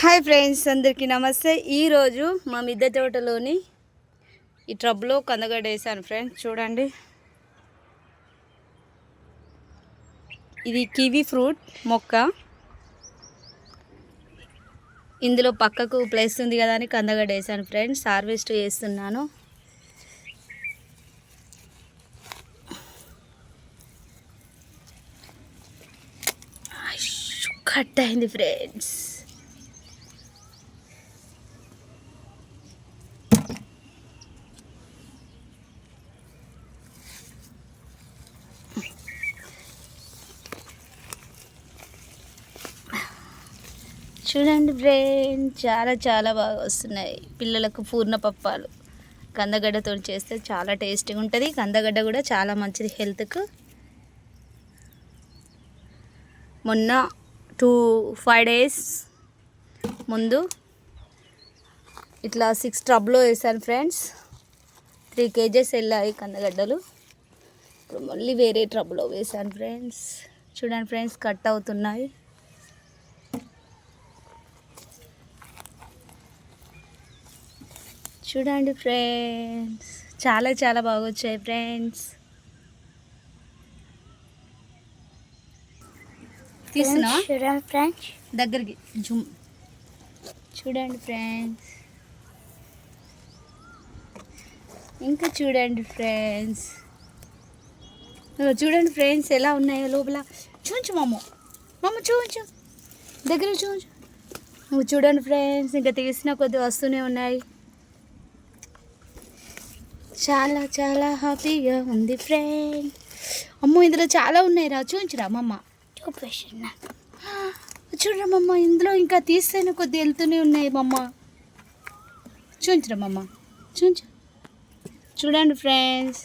Hi friends అందరికీ నమస్తే. ఈరోజు మా మిద్దె తోటలోని ఈ ట్రబ్లో కందగడ్డ వేసాను ఫ్రెండ్స్ చూడండి. ఇది కివీ ఫ్రూట్ మొక్క. ఇందులో పక్కకు ప్లేస్ ఉంది కదా అని కందగడ్డ వేసాను ఫ్రెండ్స్ హార్వెస్ట్ చేస్తున్నాను. కట్ అయింది ఫ్రెండ్స్. చూడండి ఫ్రెండ్ చాలా చాలా బాగా వస్తున్నాయి. పిల్లలకు పూర్ణ పప్పాలు. కందగడ్డతో చేస్తే చాలా టేస్టీగా ఉంటుంది. కందగడ్డ కూడా చాలా మంచిది హెల్త్కు మొన్న టూ ఫైవ్ డేస్ ముందు ఇట్లా సిక్స్ ట్రబ్లో వేసాను ఫ్రెండ్స్ త్రీ కేజెస్ వెళ్ళాయి కందగడ్డలు. ఇప్పుడు మళ్ళీ వేరే ట్రబ్లో వేసాను ఫ్రెండ్స్ చూడండి ఫ్రెండ్స్ కట్ అవుతున్నాయి. చూడండి ఫ్రెండ్స్ చాలా చాలా బాగా వచ్చాయి ఫ్రెండ్స్ తీసినా చూడండి ఫ్రెండ్స్ దగ్గరికి జూమ్. చూడండి ఫ్రెండ్స్ ఇంకా చూడండి ఫ్రెండ్స్ చూడండి ఫ్రెండ్స్ ఎలా ఉన్నాయో లోపల. చూంచు మమ్మ మమ్మ చూంచు దగ్గర చూంచు నువ్వు చూడండి ఫ్రెండ్స్ ఇంకా తీసిన కొద్ది వస్తూనే ఉన్నాయి. చాలా చాలా హ్యాపీగా ఉంది ఫ్రెండ్ అమ్మో ఇందులో చాలా ఉన్నాయి రా. చూంచురా మమ్మ చూపిస్తున్నా చూడరా మమ్మ ఇందులో ఇంకా తీస్తేనే కొద్ది వెళ్తూనే ఉన్నాయి మమ్మ చూంచరా మమ్మ చూంచు చూడండి ఫ్రెండ్స్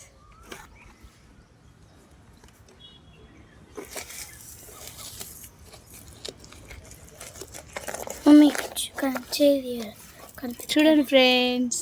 మమ్మీ చూడండి ఫ్రెండ్స్